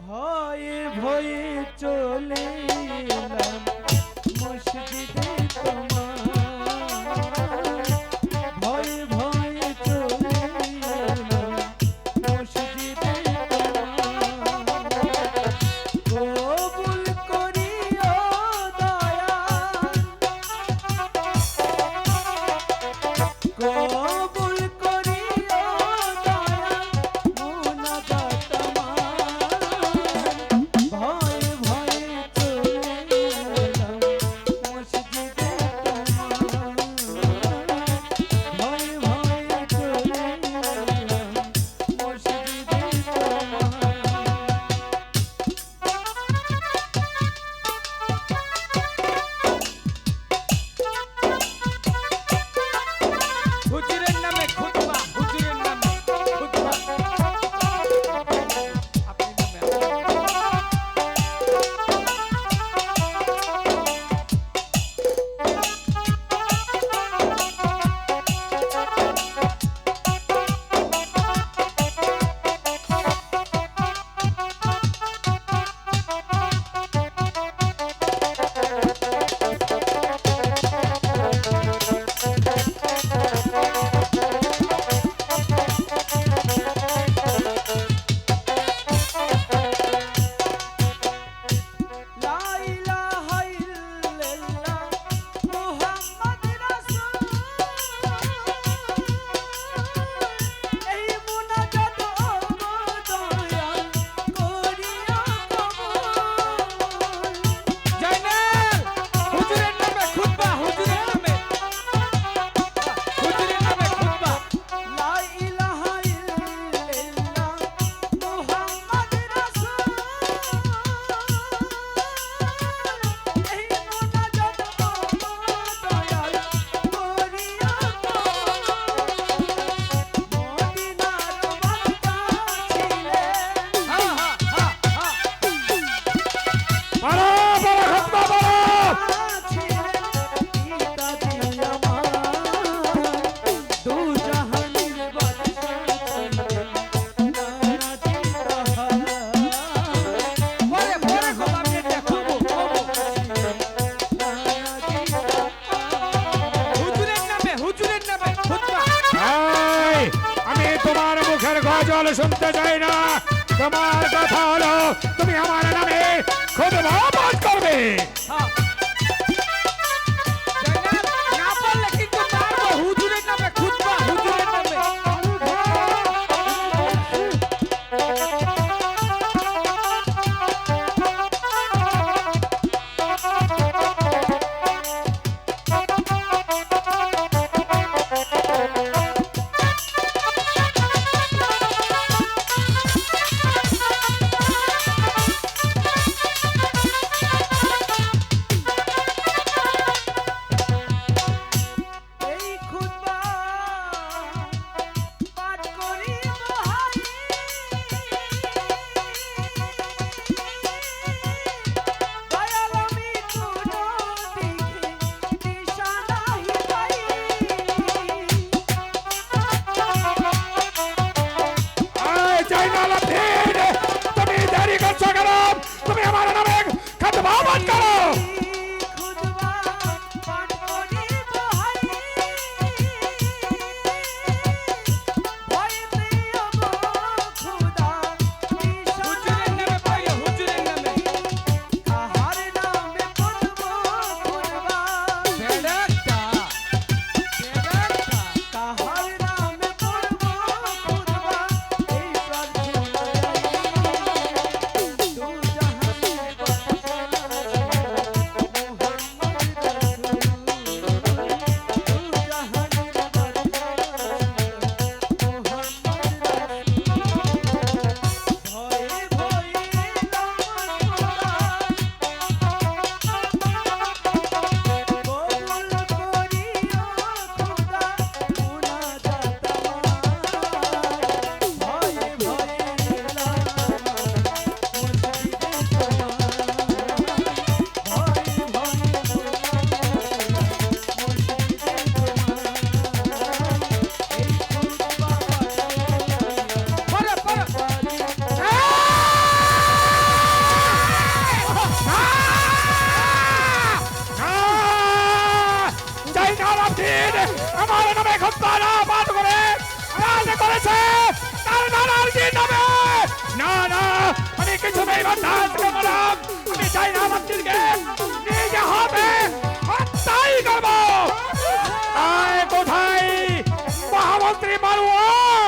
ভয়ে ভয়ে চলে মসজিদে তোমার মুখের গজল শুনতে চাই না। তোমার কথা হলো তুমি আমার নামে খুব বাবা নারাবদিন আমার নামে না পাঠ করে, রাজ করেছে। তার নানার দিন নামে। না না, আমি কিছু নেই করব